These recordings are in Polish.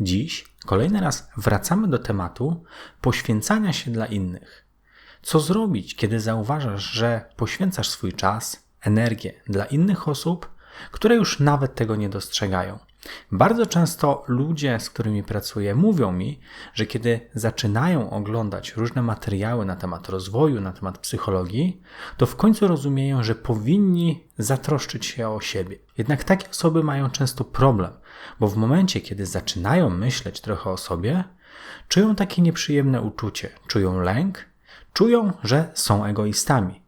Dziś kolejny raz wracamy do tematu poświęcania się dla innych. Co zrobić, kiedy zauważasz, że poświęcasz swój czas, energię dla innych osób, które już nawet tego nie dostrzegają? Bardzo często ludzie, z którymi pracuję, mówią mi, że kiedy zaczynają oglądać różne materiały na temat rozwoju, na temat psychologii, to w końcu rozumieją, że powinni zatroszczyć się o siebie. Jednak takie osoby mają często problem, bo w momencie, kiedy zaczynają myśleć trochę o sobie, czują takie nieprzyjemne uczucie, czują lęk, czują, że są egoistami.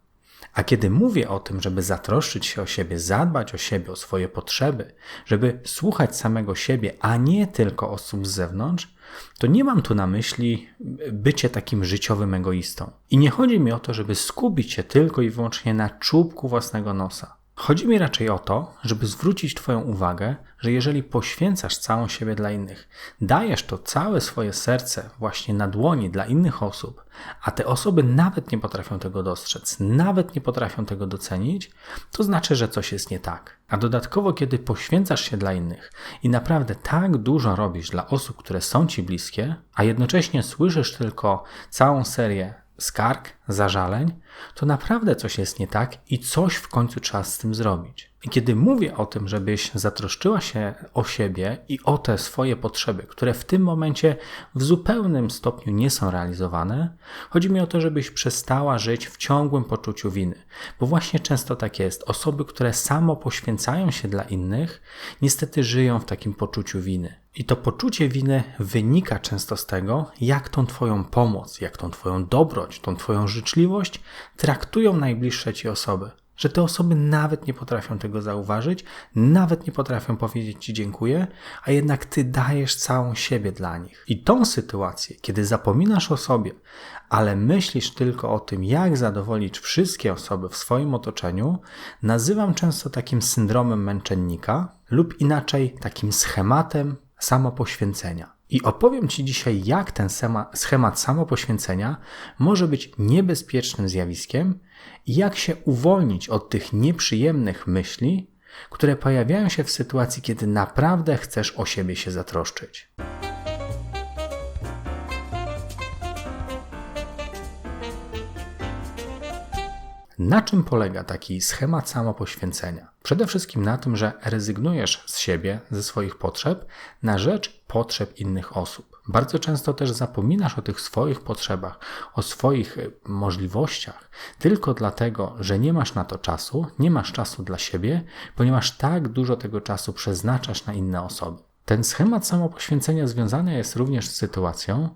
A kiedy mówię o tym, żeby zatroszczyć się o siebie, zadbać o siebie, o swoje potrzeby, żeby słuchać samego siebie, a nie tylko osób z zewnątrz, to nie mam tu na myśli bycie takim życiowym egoistą. I nie chodzi mi o to, żeby skupić się tylko i wyłącznie na czubku własnego nosa. Chodzi mi raczej o to, żeby zwrócić Twoją uwagę, że jeżeli poświęcasz całą siebie dla innych, dajesz to całe swoje serce właśnie na dłoni dla innych osób, a te osoby nawet nie potrafią tego dostrzec, nawet nie potrafią tego docenić, to znaczy, że coś jest nie tak. A dodatkowo, kiedy poświęcasz się dla innych i naprawdę tak dużo robisz dla osób, które są Ci bliskie, a jednocześnie słyszysz tylko całą serię skarg, zażaleń, to naprawdę coś jest nie tak i coś w końcu trzeba z tym zrobić. I kiedy mówię o tym, żebyś zatroszczyła się o siebie i o te swoje potrzeby, które w tym momencie w zupełnym stopniu nie są realizowane, chodzi mi o to, żebyś przestała żyć w ciągłym poczuciu winy. Bo właśnie często tak jest. Osoby, które samo poświęcają się dla innych, niestety żyją w takim poczuciu winy. I to poczucie winy wynika często z tego, jak tą Twoją pomoc, jak tą Twoją dobroć, tą Twoją życzliwość traktują najbliższe Ci osoby. Że te osoby nawet nie potrafią tego zauważyć, nawet nie potrafią powiedzieć Ci dziękuję, a jednak Ty dajesz całą siebie dla nich. I tą sytuację, kiedy zapominasz o sobie, ale myślisz tylko o tym, jak zadowolić wszystkie osoby w swoim otoczeniu, nazywam często takim syndromem męczennika lub inaczej takim schematem samopoświęcenia. I opowiem Ci dzisiaj, jak ten schemat samopoświęcenia może być niebezpiecznym zjawiskiem i jak się uwolnić od tych nieprzyjemnych myśli, które pojawiają się w sytuacji, kiedy naprawdę chcesz o siebie się zatroszczyć. Na czym polega taki schemat samopoświęcenia? Przede wszystkim na tym, że rezygnujesz z siebie, ze swoich potrzeb na rzecz potrzeb innych osób. Bardzo często też zapominasz o tych swoich potrzebach, o swoich e, możliwościach, tylko dlatego, że nie masz na to czasu, nie masz czasu dla siebie, ponieważ tak dużo tego czasu przeznaczasz na inne osoby. Ten schemat samopoświęcenia związany jest również z sytuacją,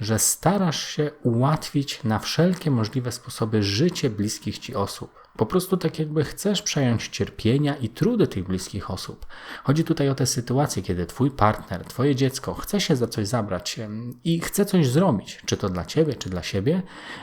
że starasz się ułatwić na wszelkie możliwe sposoby życie bliskich ci osób. Po prostu tak jakby chcesz przejąć cierpienia i trudy tych bliskich osób. Chodzi tutaj o te sytuacje, kiedy twój partner, twoje dziecko chce się za coś zabrać i chce coś zrobić, czy to dla ciebie, czy dla siebie,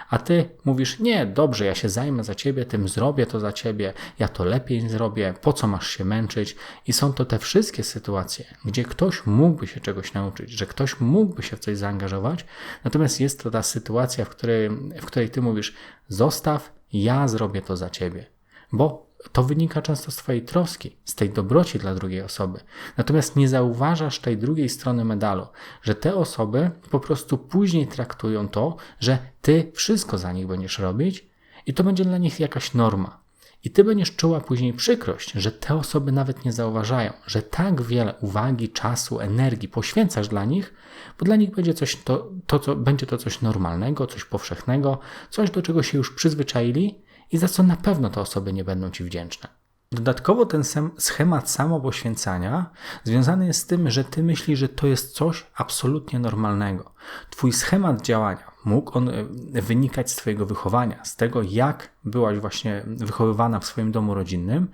a ty mówisz: Nie, dobrze, ja się zajmę za ciebie, tym zrobię to za ciebie, ja to lepiej zrobię, po co masz się męczyć? I są to te wszystkie sytuacje, gdzie ktoś mógłby się czegoś nauczyć, że ktoś mógłby się w coś zaangażować, natomiast jest to ta sytuacja, w której, w której ty mówisz: Zostaw, ja zrobię to za ciebie. Bo to wynika często z Twojej troski, z tej dobroci dla drugiej osoby. Natomiast nie zauważasz tej drugiej strony medalu, że te osoby po prostu później traktują to, że Ty wszystko za nich będziesz robić i to będzie dla nich jakaś norma. I Ty będziesz czuła później przykrość, że te osoby nawet nie zauważają, że tak wiele uwagi, czasu, energii poświęcasz dla nich, bo dla nich będzie coś, to, to co, będzie to coś normalnego, coś powszechnego, coś, do czego się już przyzwyczaili i za co na pewno te osoby nie będą Ci wdzięczne. Dodatkowo ten schemat samopoświęcania związany jest z tym, że ty myślisz, że to jest coś absolutnie normalnego. Twój schemat działania mógł on e, wynikać z Twojego wychowania, z tego, jak byłaś właśnie wychowywana w swoim domu rodzinnym,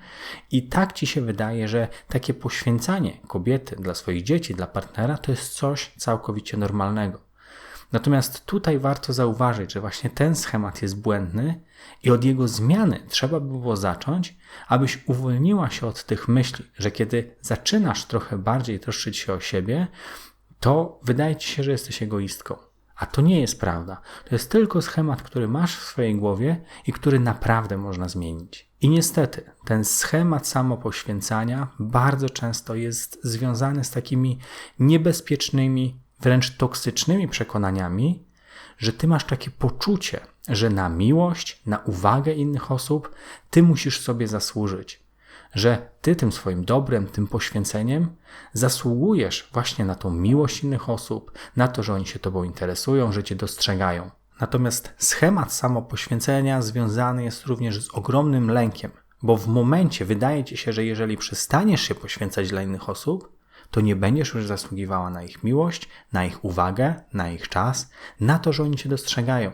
i tak ci się wydaje, że takie poświęcanie kobiety dla swoich dzieci, dla partnera to jest coś całkowicie normalnego. Natomiast tutaj warto zauważyć, że właśnie ten schemat jest błędny i od jego zmiany trzeba by było zacząć, abyś uwolniła się od tych myśli, że kiedy zaczynasz trochę bardziej troszczyć się o siebie, to wydaje ci się, że jesteś egoistką. A to nie jest prawda. To jest tylko schemat, który masz w swojej głowie i który naprawdę można zmienić. I niestety, ten schemat samopoświęcania bardzo często jest związany z takimi niebezpiecznymi, wręcz toksycznymi przekonaniami, że ty masz takie poczucie, że na miłość, na uwagę innych osób ty musisz sobie zasłużyć że Ty tym swoim dobrem, tym poświęceniem zasługujesz właśnie na tą miłość innych osób, na to, że oni się Tobą interesują, że Cię dostrzegają. Natomiast schemat samopoświęcenia związany jest również z ogromnym lękiem, bo w momencie wydaje Ci się, że jeżeli przestaniesz się poświęcać dla innych osób, to nie będziesz już zasługiwała na ich miłość, na ich uwagę, na ich czas, na to, że oni Cię dostrzegają.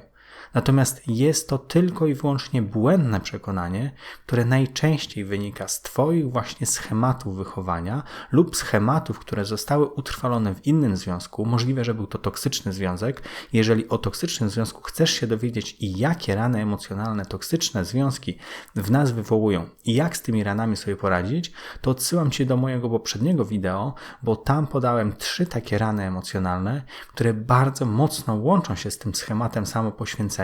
Natomiast jest to tylko i wyłącznie błędne przekonanie, które najczęściej wynika z Twoich właśnie schematów wychowania lub schematów, które zostały utrwalone w innym związku. Możliwe, że był to toksyczny związek. Jeżeli o toksycznym związku chcesz się dowiedzieć i jakie rany emocjonalne toksyczne związki w nas wywołują i jak z tymi ranami sobie poradzić, to odsyłam Cię do mojego poprzedniego wideo, bo tam podałem trzy takie rany emocjonalne, które bardzo mocno łączą się z tym schematem samopoświęcenia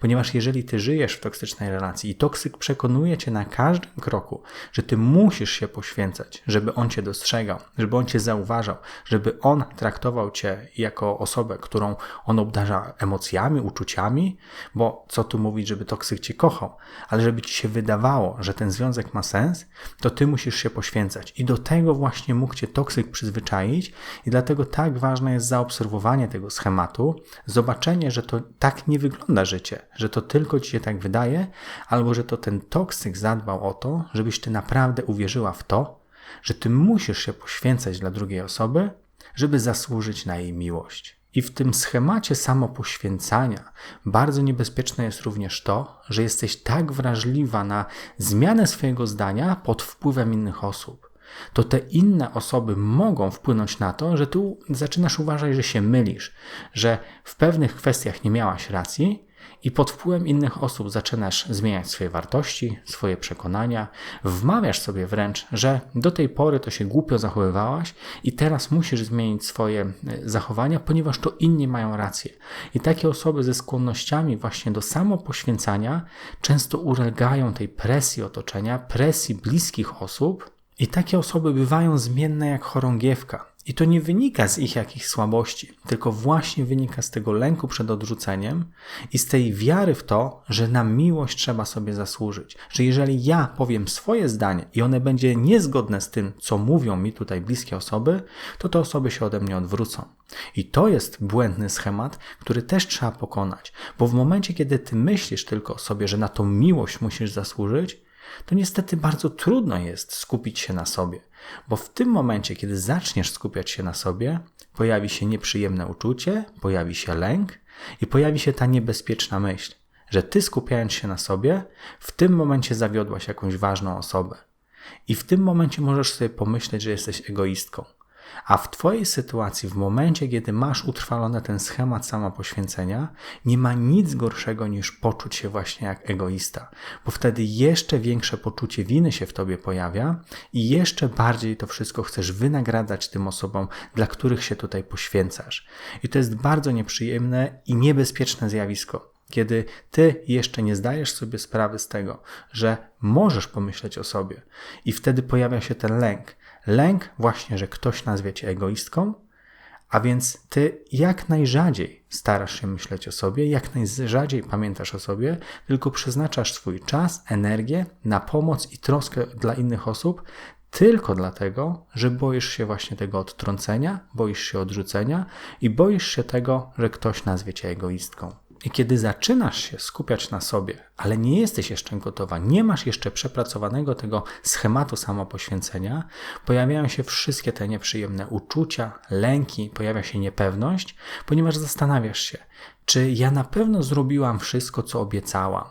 ponieważ jeżeli ty żyjesz w toksycznej relacji i toksyk przekonuje cię na każdym kroku, że ty musisz się poświęcać, żeby on cię dostrzegał, żeby on cię zauważał, żeby on traktował cię jako osobę, którą on obdarza emocjami, uczuciami, bo co tu mówić, żeby toksyk cię kochał, ale żeby ci się wydawało, że ten związek ma sens, to ty musisz się poświęcać. I do tego właśnie mógł cię toksyk przyzwyczaić, i dlatego tak ważne jest zaobserwowanie tego schematu, zobaczenie, że to tak nie wygląda wygląda życie, że to tylko ci się tak wydaje, albo że to ten toksyk zadbał o to, żebyś ty naprawdę uwierzyła w to, że ty musisz się poświęcać dla drugiej osoby, żeby zasłużyć na jej miłość. I w tym schemacie samopoświęcania bardzo niebezpieczne jest również to, że jesteś tak wrażliwa na zmianę swojego zdania pod wpływem innych osób to te inne osoby mogą wpłynąć na to, że tu zaczynasz uważać, że się mylisz, że w pewnych kwestiach nie miałaś racji i pod wpływem innych osób zaczynasz zmieniać swoje wartości, swoje przekonania, wmawiasz sobie wręcz, że do tej pory to się głupio zachowywałaś i teraz musisz zmienić swoje e, zachowania, ponieważ to inni mają rację. I takie osoby ze skłonnościami właśnie do samopoświęcania często ulegają tej presji otoczenia, presji bliskich osób, i takie osoby bywają zmienne jak chorągiewka. I to nie wynika z ich jakichś słabości, tylko właśnie wynika z tego lęku przed odrzuceniem i z tej wiary w to, że na miłość trzeba sobie zasłużyć. Że jeżeli ja powiem swoje zdanie i one będzie niezgodne z tym, co mówią mi tutaj bliskie osoby, to te osoby się ode mnie odwrócą. I to jest błędny schemat, który też trzeba pokonać, bo w momencie, kiedy ty myślisz tylko sobie, że na tą miłość musisz zasłużyć, to niestety bardzo trudno jest skupić się na sobie, bo w tym momencie, kiedy zaczniesz skupiać się na sobie, pojawi się nieprzyjemne uczucie, pojawi się lęk i pojawi się ta niebezpieczna myśl, że ty skupiając się na sobie, w tym momencie zawiodłaś jakąś ważną osobę. I w tym momencie możesz sobie pomyśleć, że jesteś egoistką. A w Twojej sytuacji, w momencie, kiedy masz utrwalony ten schemat samopoświęcenia, nie ma nic gorszego niż poczuć się właśnie jak egoista, bo wtedy jeszcze większe poczucie winy się w Tobie pojawia i jeszcze bardziej to wszystko chcesz wynagradzać tym osobom, dla których się tutaj poświęcasz. I to jest bardzo nieprzyjemne i niebezpieczne zjawisko kiedy ty jeszcze nie zdajesz sobie sprawy z tego, że możesz pomyśleć o sobie, i wtedy pojawia się ten lęk, Lęk właśnie, że ktoś nazwie cię egoistką, a więc ty jak najrzadziej starasz się myśleć o sobie, jak najrzadziej pamiętasz o sobie, tylko przeznaczasz swój czas, energię na pomoc i troskę dla innych osób, tylko dlatego, że boisz się właśnie tego odtrącenia, boisz się odrzucenia i boisz się tego, że ktoś nazwie cię egoistką. I kiedy zaczynasz się skupiać na sobie, ale nie jesteś jeszcze gotowa, nie masz jeszcze przepracowanego tego schematu samopoświęcenia, pojawiają się wszystkie te nieprzyjemne uczucia, lęki, pojawia się niepewność, ponieważ zastanawiasz się, czy ja na pewno zrobiłam wszystko, co obiecałam?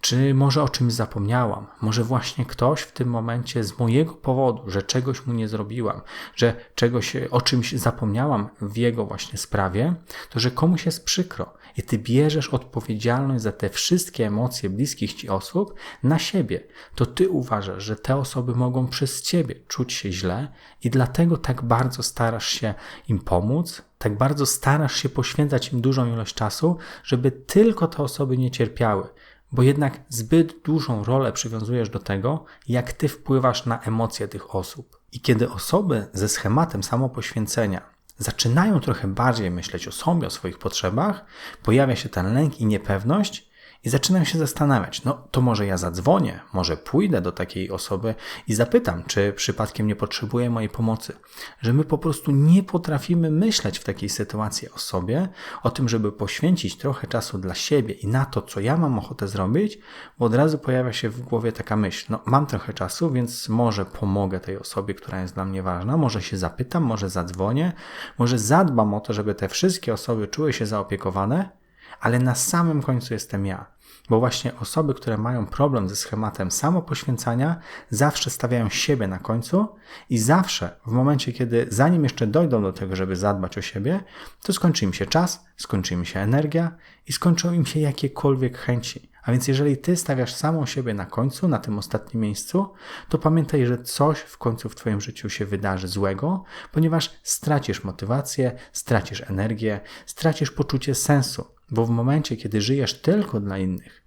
Czy może o czymś zapomniałam? Może właśnie ktoś w tym momencie z mojego powodu, że czegoś mu nie zrobiłam, że czegoś o czymś zapomniałam w jego właśnie sprawie, to że komuś jest przykro i ty bierzesz odpowiedzialność za te wszystkie emocje bliskich ci osób na siebie. To ty uważasz, że te osoby mogą przez ciebie czuć się źle i dlatego tak bardzo starasz się im pomóc, tak bardzo starasz się poświęcać im dużą ilość czasu, żeby tylko te osoby nie cierpiały, bo jednak zbyt dużą rolę przywiązujesz do tego, jak ty wpływasz na emocje tych osób. I kiedy osoby ze schematem samopoświęcenia zaczynają trochę bardziej myśleć o sobie, o swoich potrzebach, pojawia się ten lęk i niepewność, i zaczynam się zastanawiać, no to może ja zadzwonię, może pójdę do takiej osoby i zapytam, czy przypadkiem nie potrzebuje mojej pomocy. Że my po prostu nie potrafimy myśleć w takiej sytuacji o sobie, o tym, żeby poświęcić trochę czasu dla siebie i na to, co ja mam ochotę zrobić, bo od razu pojawia się w głowie taka myśl, no mam trochę czasu, więc może pomogę tej osobie, która jest dla mnie ważna, może się zapytam, może zadzwonię, może zadbam o to, żeby te wszystkie osoby czuły się zaopiekowane, ale na samym końcu jestem ja. Bo właśnie osoby, które mają problem ze schematem samopoświęcania, zawsze stawiają siebie na końcu i zawsze w momencie, kiedy zanim jeszcze dojdą do tego, żeby zadbać o siebie, to skończy im się czas, skończy im się energia i skończą im się jakiekolwiek chęci. A więc jeżeli ty stawiasz samą siebie na końcu, na tym ostatnim miejscu, to pamiętaj, że coś w końcu w twoim życiu się wydarzy złego, ponieważ stracisz motywację, stracisz energię, stracisz poczucie sensu. Bo w momencie, kiedy żyjesz tylko dla innych,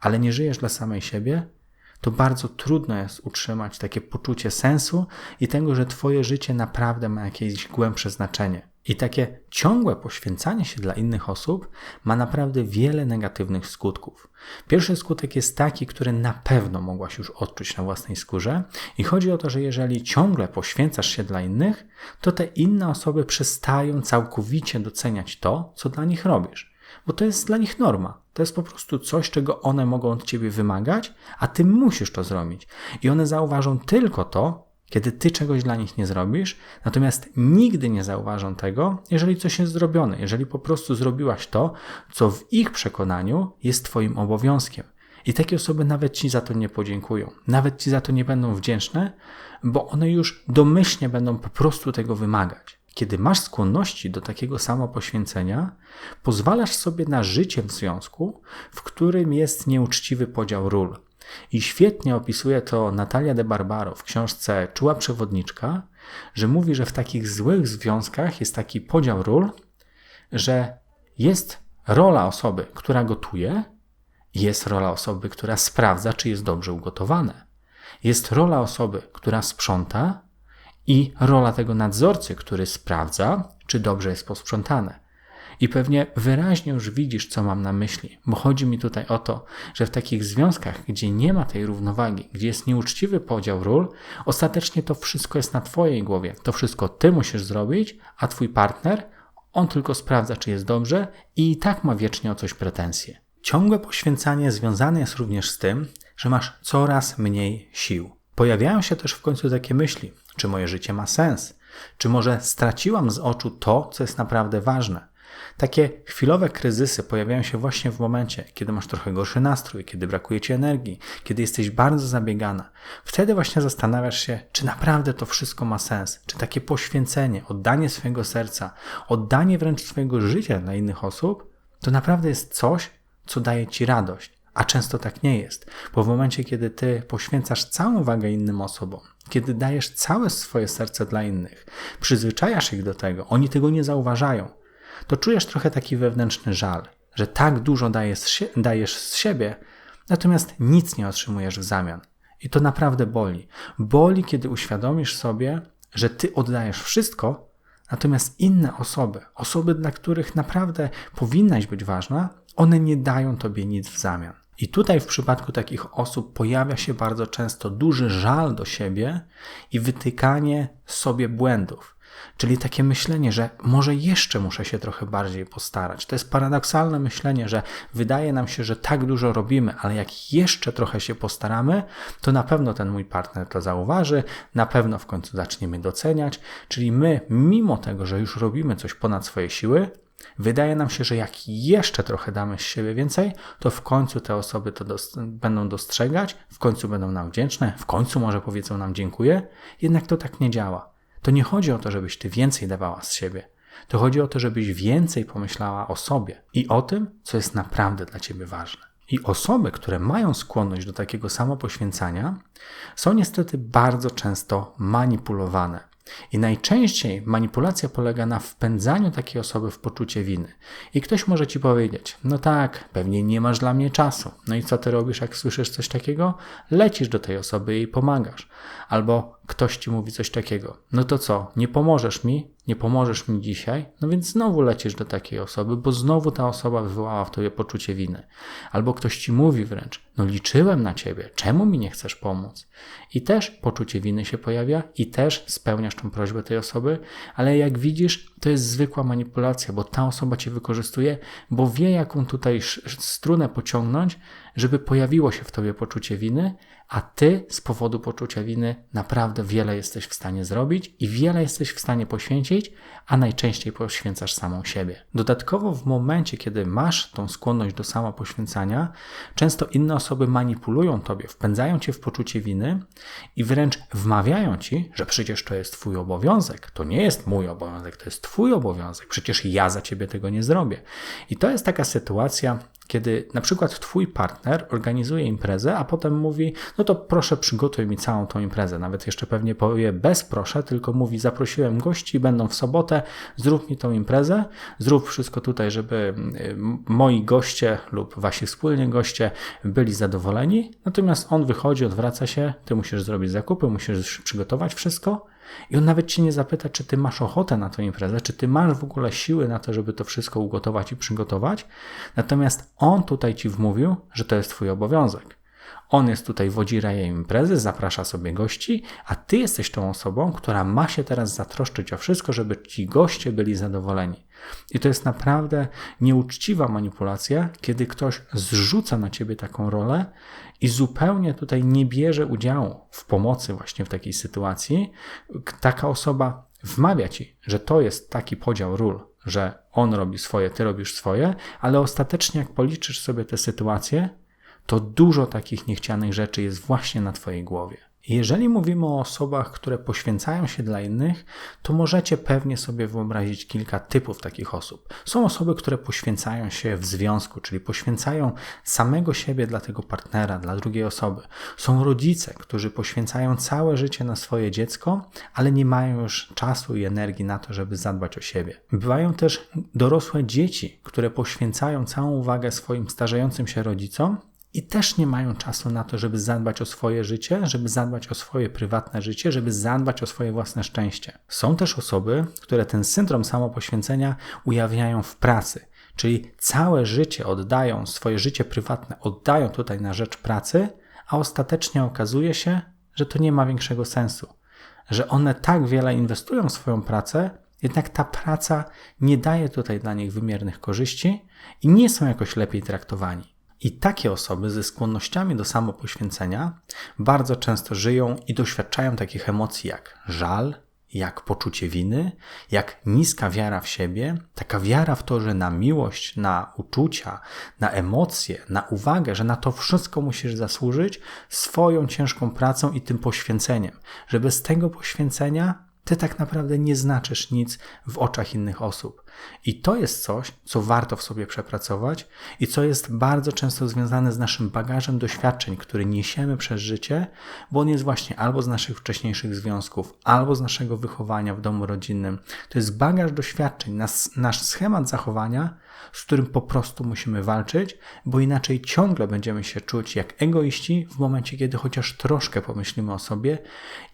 ale nie żyjesz dla samej siebie, to bardzo trudno jest utrzymać takie poczucie sensu i tego, że Twoje życie naprawdę ma jakieś głębsze znaczenie. I takie ciągłe poświęcanie się dla innych osób ma naprawdę wiele negatywnych skutków. Pierwszy skutek jest taki, który na pewno mogłaś już odczuć na własnej skórze, i chodzi o to, że jeżeli ciągle poświęcasz się dla innych, to te inne osoby przestają całkowicie doceniać to, co dla nich robisz bo to jest dla nich norma. To jest po prostu coś, czego one mogą od ciebie wymagać, a ty musisz to zrobić. I one zauważą tylko to, kiedy ty czegoś dla nich nie zrobisz, natomiast nigdy nie zauważą tego, jeżeli coś jest zrobione, jeżeli po prostu zrobiłaś to, co w ich przekonaniu jest twoim obowiązkiem. I takie osoby nawet ci za to nie podziękują, nawet ci za to nie będą wdzięczne, bo one już domyślnie będą po prostu tego wymagać. Kiedy masz skłonności do takiego samopoświęcenia, pozwalasz sobie na życie w związku, w którym jest nieuczciwy podział ról. I świetnie opisuje to Natalia de Barbaro w książce Czuła Przewodniczka, że mówi, że w takich złych związkach jest taki podział ról, że jest rola osoby, która gotuje, jest rola osoby, która sprawdza, czy jest dobrze ugotowane. Jest rola osoby, która sprząta, i rola tego nadzorcy, który sprawdza, czy dobrze jest posprzątane. I pewnie wyraźnie już widzisz, co mam na myśli, bo chodzi mi tutaj o to, że w takich związkach, gdzie nie ma tej równowagi, gdzie jest nieuczciwy podział ról, ostatecznie to wszystko jest na Twojej głowie. To wszystko Ty musisz zrobić, a Twój partner, on tylko sprawdza, czy jest dobrze i i tak ma wiecznie o coś pretensje. Ciągłe poświęcanie związane jest również z tym, że masz coraz mniej sił. Pojawiają się też w końcu takie myśli, czy moje życie ma sens? Czy może straciłam z oczu to, co jest naprawdę ważne? Takie chwilowe kryzysy pojawiają się właśnie w momencie, kiedy masz trochę gorszy nastrój, kiedy brakuje ci energii, kiedy jesteś bardzo zabiegana. Wtedy właśnie zastanawiasz się, czy naprawdę to wszystko ma sens, czy takie poświęcenie, oddanie swojego serca, oddanie wręcz swojego życia dla innych osób, to naprawdę jest coś, co daje ci radość. A często tak nie jest, bo w momencie, kiedy ty poświęcasz całą wagę innym osobom, kiedy dajesz całe swoje serce dla innych, przyzwyczajasz ich do tego, oni tego nie zauważają, to czujesz trochę taki wewnętrzny żal, że tak dużo dajesz, dajesz z siebie, natomiast nic nie otrzymujesz w zamian. I to naprawdę boli. Boli, kiedy uświadomisz sobie, że ty oddajesz wszystko, natomiast inne osoby, osoby, dla których naprawdę powinnaś być ważna, one nie dają tobie nic w zamian. I tutaj w przypadku takich osób pojawia się bardzo często duży żal do siebie i wytykanie sobie błędów. Czyli takie myślenie, że może jeszcze muszę się trochę bardziej postarać. To jest paradoksalne myślenie, że wydaje nam się, że tak dużo robimy, ale jak jeszcze trochę się postaramy, to na pewno ten mój partner to zauważy, na pewno w końcu zaczniemy doceniać. Czyli my, mimo tego, że już robimy coś ponad swoje siły, Wydaje nam się, że jak jeszcze trochę damy z siebie więcej, to w końcu te osoby to dost będą dostrzegać, w końcu będą nam wdzięczne, w końcu może powiedzą nam dziękuję. Jednak to tak nie działa. To nie chodzi o to, żebyś ty więcej dawała z siebie. To chodzi o to, żebyś więcej pomyślała o sobie i o tym, co jest naprawdę dla ciebie ważne. I osoby, które mają skłonność do takiego samopoświęcania, są niestety bardzo często manipulowane. I najczęściej manipulacja polega na wpędzaniu takiej osoby w poczucie winy. I ktoś może ci powiedzieć: No tak, pewnie nie masz dla mnie czasu. No i co ty robisz, jak słyszysz coś takiego? Lecisz do tej osoby i jej pomagasz. Albo ktoś ci mówi coś takiego: No to co, nie pomożesz mi? Nie pomożesz mi dzisiaj? No więc znowu lecisz do takiej osoby, bo znowu ta osoba wywołała w tobie poczucie winy. Albo ktoś ci mówi wręcz: No liczyłem na ciebie, czemu mi nie chcesz pomóc? I też poczucie winy się pojawia, i też spełniasz tą prośbę tej osoby, ale jak widzisz, to jest zwykła manipulacja, bo ta osoba cię wykorzystuje, bo wie, jaką tutaj strunę pociągnąć, żeby pojawiło się w tobie poczucie winy, a ty z powodu poczucia winy naprawdę wiele jesteś w stanie zrobić i wiele jesteś w stanie poświęcić, a najczęściej poświęcasz samą siebie. Dodatkowo w momencie, kiedy masz tą skłonność do samopoświęcania, często inne osoby manipulują tobie, wpędzają cię w poczucie winy i wręcz wmawiają ci, że przecież to jest twój obowiązek, to nie jest mój obowiązek, to jest twój obowiązek, przecież ja za ciebie tego nie zrobię. I to jest taka sytuacja, kiedy na przykład twój partner organizuje imprezę, a potem mówi, no to proszę przygotuj mi całą tą imprezę. Nawet jeszcze pewnie powie bez proszę, tylko mówi, zaprosiłem gości, będą w sobotę, zrób mi tą imprezę, zrób wszystko tutaj, żeby y, moi goście lub wasi wspólnie goście byli zadowoleni. Natomiast on wychodzi, odwraca się, ty musisz zrobić zakupy, musisz przygotować wszystko i on nawet cię nie zapyta, czy ty masz ochotę na tę imprezę, czy ty masz w ogóle siły na to, żeby to wszystko ugotować i przygotować. Natomiast on tutaj ci wmówił, że to jest twój obowiązek. On jest tutaj wodzirajem imprezy, zaprasza sobie gości, a ty jesteś tą osobą, która ma się teraz zatroszczyć o wszystko, żeby ci goście byli zadowoleni. I to jest naprawdę nieuczciwa manipulacja, kiedy ktoś zrzuca na ciebie taką rolę i zupełnie tutaj nie bierze udziału w pomocy właśnie w takiej sytuacji. Taka osoba wmawia ci, że to jest taki podział ról, że on robi swoje, ty robisz swoje, ale ostatecznie jak policzysz sobie tę sytuację, to dużo takich niechcianych rzeczy jest właśnie na Twojej głowie. Jeżeli mówimy o osobach, które poświęcają się dla innych, to możecie pewnie sobie wyobrazić kilka typów takich osób. Są osoby, które poświęcają się w związku, czyli poświęcają samego siebie dla tego partnera, dla drugiej osoby. Są rodzice, którzy poświęcają całe życie na swoje dziecko, ale nie mają już czasu i energii na to, żeby zadbać o siebie. Bywają też dorosłe dzieci, które poświęcają całą uwagę swoim starzejącym się rodzicom, i też nie mają czasu na to, żeby zadbać o swoje życie, żeby zadbać o swoje prywatne życie, żeby zadbać o swoje własne szczęście. Są też osoby, które ten syndrom samopoświęcenia ujawniają w pracy, czyli całe życie oddają, swoje życie prywatne oddają tutaj na rzecz pracy, a ostatecznie okazuje się, że to nie ma większego sensu, że one tak wiele inwestują w swoją pracę, jednak ta praca nie daje tutaj dla nich wymiernych korzyści i nie są jakoś lepiej traktowani. I takie osoby ze skłonnościami do samopoświęcenia bardzo często żyją i doświadczają takich emocji jak żal, jak poczucie winy, jak niska wiara w siebie, taka wiara w to, że na miłość, na uczucia, na emocje, na uwagę, że na to wszystko musisz zasłużyć swoją ciężką pracą i tym poświęceniem, że bez tego poświęcenia ty tak naprawdę nie znaczysz nic w oczach innych osób. I to jest coś, co warto w sobie przepracować i co jest bardzo często związane z naszym bagażem doświadczeń, który niesiemy przez życie, bo on jest właśnie albo z naszych wcześniejszych związków, albo z naszego wychowania w domu rodzinnym. To jest bagaż doświadczeń, nasz, nasz schemat zachowania, z którym po prostu musimy walczyć, bo inaczej ciągle będziemy się czuć jak egoiści w momencie, kiedy chociaż troszkę pomyślimy o sobie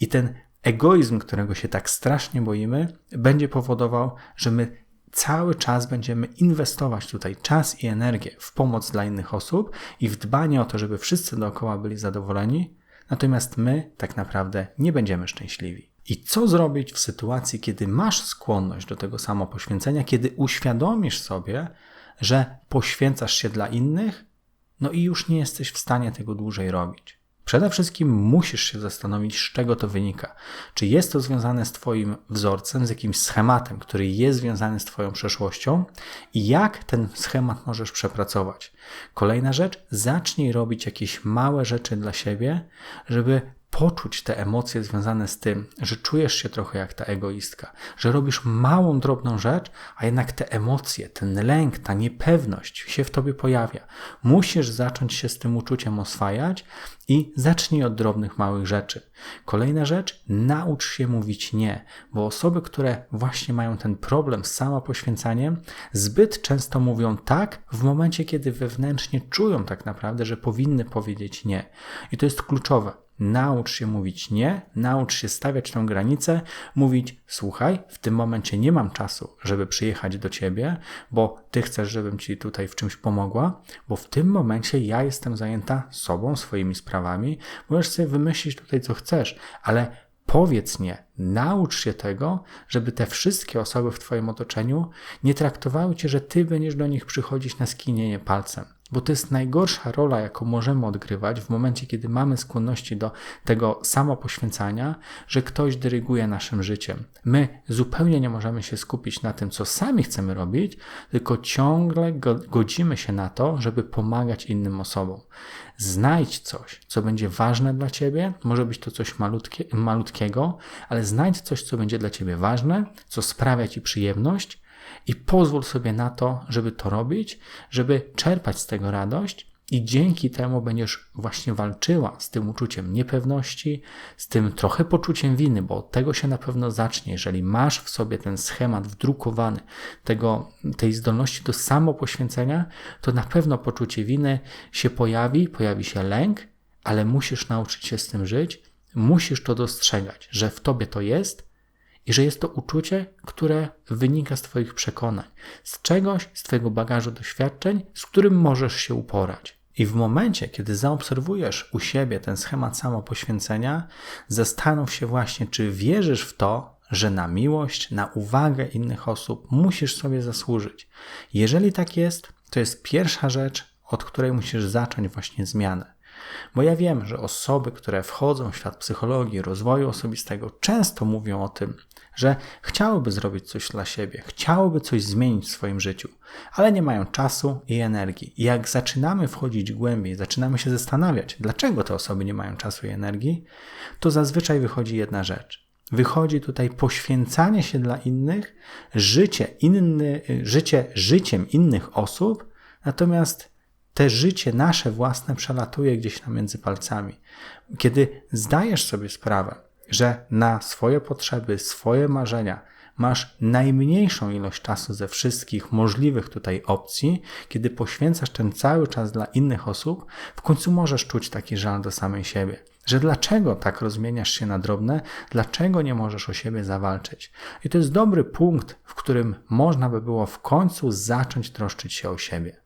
i ten egoizm, którego się tak strasznie boimy, będzie powodował, że my cały czas będziemy inwestować tutaj czas i energię w pomoc dla innych osób i w dbanie o to, żeby wszyscy dookoła byli zadowoleni, natomiast my tak naprawdę nie będziemy szczęśliwi. I co zrobić w sytuacji, kiedy masz skłonność do tego samopoświęcenia, kiedy uświadomisz sobie, że poświęcasz się dla innych, no i już nie jesteś w stanie tego dłużej robić? Przede wszystkim musisz się zastanowić, z czego to wynika. Czy jest to związane z Twoim wzorcem, z jakimś schematem, który jest związany z Twoją przeszłością i jak ten schemat możesz przepracować. Kolejna rzecz, zacznij robić jakieś małe rzeczy dla siebie, żeby poczuć te emocje związane z tym, że czujesz się trochę jak ta egoistka, że robisz małą, drobną rzecz, a jednak te emocje, ten lęk, ta niepewność się w tobie pojawia. Musisz zacząć się z tym uczuciem oswajać i zacznij od drobnych, małych rzeczy. Kolejna rzecz, naucz się mówić nie, bo osoby, które właśnie mają ten problem z samopoświęcaniem, zbyt często mówią tak w momencie, kiedy wewnętrznie czują tak naprawdę, że powinny powiedzieć nie. I to jest kluczowe. Naucz się mówić nie, naucz się stawiać tą granicę, mówić: Słuchaj, w tym momencie nie mam czasu, żeby przyjechać do ciebie, bo ty chcesz, żebym ci tutaj w czymś pomogła, bo w tym momencie ja jestem zajęta sobą, swoimi sprawami. Możesz sobie wymyślić tutaj, co chcesz, ale powiedz nie, naucz się tego, żeby te wszystkie osoby w Twoim otoczeniu nie traktowały Cię, że Ty będziesz do nich przychodzić na skinienie palcem bo to jest najgorsza rola, jaką możemy odgrywać w momencie, kiedy mamy skłonności do tego samopoświęcania, że ktoś dyryguje naszym życiem. My zupełnie nie możemy się skupić na tym, co sami chcemy robić, tylko ciągle godzimy się na to, żeby pomagać innym osobom. Znajdź coś, co będzie ważne dla ciebie, może być to coś malutkie, malutkiego, ale znajdź coś, co będzie dla ciebie ważne, co sprawia ci przyjemność i pozwól sobie na to, żeby to robić, żeby czerpać z tego radość. I dzięki temu będziesz właśnie walczyła z tym uczuciem niepewności, z tym trochę poczuciem winy, bo od tego się na pewno zacznie. Jeżeli masz w sobie ten schemat wdrukowany, tego, tej zdolności do samopoświęcenia, to na pewno poczucie winy się pojawi, pojawi się lęk, ale musisz nauczyć się z tym żyć, musisz to dostrzegać, że w tobie to jest i że jest to uczucie, które wynika z Twoich przekonań, z czegoś, z Twojego bagażu doświadczeń, z którym możesz się uporać. I w momencie, kiedy zaobserwujesz u siebie ten schemat samopoświęcenia, zastanów się właśnie, czy wierzysz w to, że na miłość, na uwagę innych osób musisz sobie zasłużyć. Jeżeli tak jest, to jest pierwsza rzecz, od której musisz zacząć właśnie zmianę. Bo ja wiem, że osoby, które wchodzą w świat psychologii, rozwoju osobistego, często mówią o tym, że chciałyby zrobić coś dla siebie, chciałyby coś zmienić w swoim życiu, ale nie mają czasu i energii. I jak zaczynamy wchodzić głębiej, zaczynamy się zastanawiać, dlaczego te osoby nie mają czasu i energii, to zazwyczaj wychodzi jedna rzecz. Wychodzi tutaj poświęcanie się dla innych, życie, inny, życie życiem innych osób, natomiast te życie nasze własne przelatuje gdzieś tam między palcami. Kiedy zdajesz sobie sprawę, że na swoje potrzeby, swoje marzenia masz najmniejszą ilość czasu ze wszystkich możliwych tutaj opcji, kiedy poświęcasz ten cały czas dla innych osób, w końcu możesz czuć taki żal do samej siebie. Że dlaczego tak rozmieniasz się na drobne, dlaczego nie możesz o siebie zawalczyć. I to jest dobry punkt, w którym można by było w końcu zacząć troszczyć się o siebie.